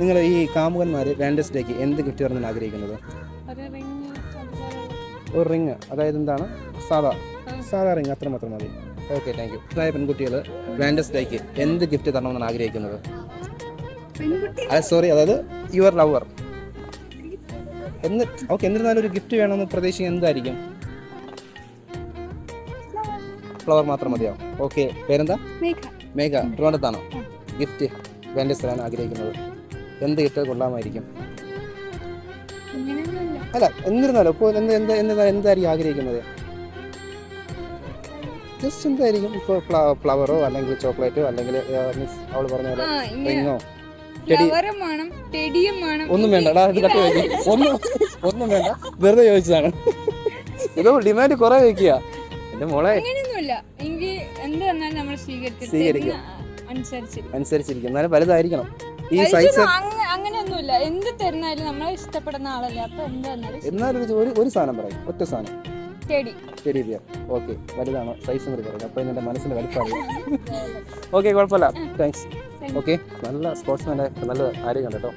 നിങ്ങൾ ഈ കാമുകന്മാർ വാലന്റൈൻസ് ഡേക്ക് എന്ത് ഗിഫ്റ്റ് തരണം ആഗ്രഹിക്കുന്നത്? ഒരു റിങ് അതായത് എന്താണ്? സാധാ. സാധാ റിങ് അത്ര മാത്രം മതി. ഓക്കെ താങ്ക് യു പ്രായ പെൺകുട്ടികൾ വാലന്റൈൻസ് ഡേക്ക് എന്ത് ഗിഫ്റ്റ് തരണമെന്നാണ് ആഗ്രഹിക്കുന്നത്? സോറി അതായത് യുവർ ലവർ എന്ന് ഓക്കെ എന്നിരുന്നാലും ഒരു ഗിഫ്റ്റ് വേണമെന്ന് പ്രതീക്ഷിക്കുന്നത് എന്തായിരിക്കും? ഫ്ലവർ മാത്രം മതിയാവും ഓക്കെ പേരെന്താ? മേഘ. ട്രിവാണ്ടത്താണോ ഗിഫ്റ്റ് വാലന്റൈൻസ് തരാൻ ആഗ്രഹിക്കുന്നത്. എന്ത് ഗിഫ്റ്റ് കൊള്ളാമായിരിക്കും. അല്ല എന്നിരുന്നാലും ഇപ്പോൾ എന്ത് എന്ത് എന്താ എന്തായിരിക്കും ആഗ്രഹിക്കുന്നത്? ജസ്റ്റ് എന്തായിരിക്കും? ഇപ്പോൾ ഫ്ലവറോ അല്ലെങ്കിൽ ചോക്ലേറ്റോ അല്ലെങ്കിൽ മീൻസ് അവൾ പറഞ്ഞ പോലെ റിങ്ങോ ഒന്നും വേണ്ട ഇത് കട്ട് വയ്ക്കും ഒന്നും ഒന്നും വേണ്ട. വെറുതെ ചോദിച്ചതാണ്. ഇത് ഡിമാൻഡ് കുറെ വെക്കുക എന്റെ മോളെ. സ്വീകരിക്കും. അനുസരിച്ചിരിക്കും. അനുസരിച്ചിരിക്കും. എന്നാലും വലുതായിരിക്കണം. ഈ സൈസ് അങ്ങനെയൊന്നുമില്ല. എന്ത് തരുന്നാലും നമ്മളെ ഇഷ്ടപ്പെടുന്ന ആളല്ലേ. അപ്പൊ എന്ത് തന്നാലും എന്നാലും ഒരു സാധനം പറയും. ഒറ്റ സാധനം. ടെടി ശരി ബിയർ ഓക്കെ. വലുതാണോ. സൈസ് കൂടി പറയും അപ്പോൾ എന്റെ മനസ്സിന്റെ വലിപ്പമാണ് ഓക്കെ കുഴപ്പമില്ല. Thanks okay. നല്ല സ്പോർട്സ്മാന്റെ നല്ല ആരോഗ്യം കേട്ടോ.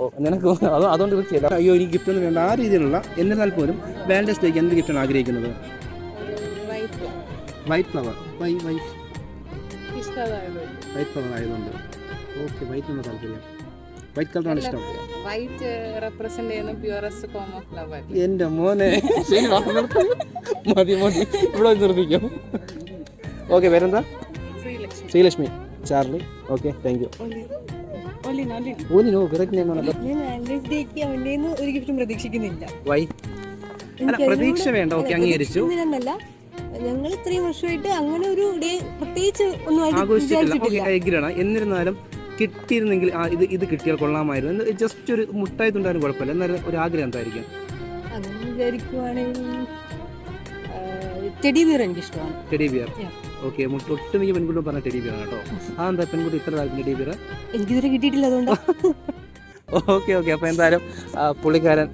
ഓ നിനക്ക് അത് അതുകൊണ്ട് വിളിച്ചില്ല അയ്യോ എനിക്ക് ഗിഫ്റ്റ് ഒന്നും വേണ്ട. ആ രീതിയിലുള്ള എന്നിരുന്നാൽ പോലും വാലന്റൈൻസ് ഡേക്ക് എന്ത് ഗിഫ്റ്റാണ് ആഗ്രഹിക്കുന്നത്? White flower Y white white flower ആയതുകൊണ്ട്. ഓക്കെ വൈറ്റ് എന്ന താല്പര്യം വൈറ്റ് കളറാണ് ഇഷ്ടം. വൈറ്റ് റെപ്രസെന്റ് ചെയ്യുന്ന പ്യൂറസ്റ്റ് ഫോം ഓഫ് ലവ് എന്റെ മോനെ. മതി മതി. ഇവിടെ നിർത്തിക്കും. ഓക്കെ പേരെന്താ? Sreelakshmi. Charlie. Okay thank you ഒരു ഗിഫ്റ്റും പ്രതീക്ഷിക്കുന്നില്ല. പ്രതീക്ഷ വേണ്ട. ഓക്കെ അംഗീകരിച്ചു. ഞങ്ങൾ ഇത്രയും വർഷമായിട്ട് അങ്ങനെ ഒരു ഡേ പ്രത്യേകിച്ച് ഒന്നും ആഘോഷിച്ചിട്ടില്ല. എന്നിരുന്നാലും കിട്ടിയിരുന്നെങ്കിൽ ആ, ഇത് ഇത് കിട്ടിയാൽ കൊള്ളാമായിരുന്നു. ജസ്റ്റ് ഒരു മുട്ടായി തുണ്ടാലും കുഴപ്പമില്ല. എന്നാലും ഒരു ആഗ്രഹം എന്തായിരിക്കും? അങ്ങനെ വിചാരിക്കുവാണെങ്കിൽ teddy bear teddy bear. Okay ഒട്ടുമിക്ക പറഞ്ഞ ടെഡി ബിയർ കേട്ടോ. ആ എന്താ പെൺകുട്ടി ഇത്ര താല്പര്യം ടെഡി ബിയർ എനിക്കിതുവരെ കിട്ടിയിട്ടില്ല അതുകൊണ്ട്. ഓക്കെ ഓക്കെ അപ്പോൾ എന്തായാലും പുള്ളിക്കാരൻ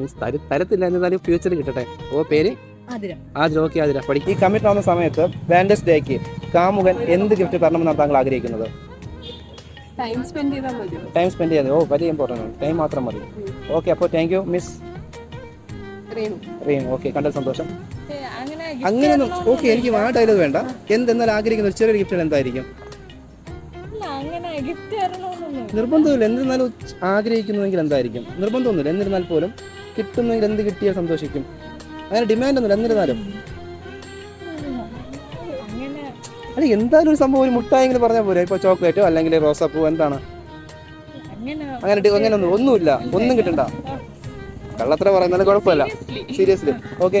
മീൻസ് തര തരത്തില്ല ഫ്യൂച്ചറിൽ കിട്ടട്ടെ. ഓ പേര്? അതിര ആതിര ഓക്കെ ആതിര. പഠിക്കും ഈ കമ്മിറ്റ് ആവുന്ന സമയത്ത് വാലന്റൈൻസ് ഡേക്ക് കാമുകൻ എന്ത് ഗിഫ്റ്റ് തരണമെന്നാണ് താങ്കൾ ആഗ്രഹിക്കുന്നത്? ടൈം സ്പെൻഡ് ചെയ്താൽ മതി. ടൈം സ്പെൻഡ് ചെയ്യാതെ. ഓ വലിയ ഇമ്പോർട്ടന്റ് ആണ്. ടൈം മാത്രം മതി. ഓക്കെ അപ്പോൾ thank you miss Reenu. Reen okay കണ്ടത് സന്തോഷം. അങ്ങനെ അങ്ങനെയൊന്നും ഓക്കെ എനിക്ക് ആ ഡയലോഗ് വേണ്ട. എന്തെന്നാൽ ആഗ്രഹിക്കുന്ന ഒരു ചെറിയ ഗിഫ്റ്റ് എന്തായിരിക്കും? നിർബന്ധമില്ല. എന്നിരുന്നാലും ആഗ്രഹിക്കുന്നുവെങ്കിൽ എന്തായിരിക്കും? നിർബന്ധമൊന്നുമില്ല. എന്നിരുന്നാൽ പോലും കിട്ടുന്നെങ്കിൽ എന്ത് കിട്ടിയാൽ സന്തോഷിക്കും. അങ്ങനെ ഡിമാൻഡ് ഒന്നുമില്ല. എന്നിരുന്നാലും. അല്ല എന്തായാലും ഒരു സംഭവം ഒരു മുട്ടായെങ്കിലും പറഞ്ഞാൽ പോരെ. ഇപ്പോൾ ചോക്ലേറ്റോ അല്ലെങ്കിൽ റോസാപ്പൂ എന്താണ്? അങ്ങനെ അങ്ങനെ ഒന്നും ഒന്നുമില്ല. ഒന്നും കിട്ടണ്ട. കള്ളത്ര പറയുന്നത് കുഴപ്പമില്ല. Seriously okay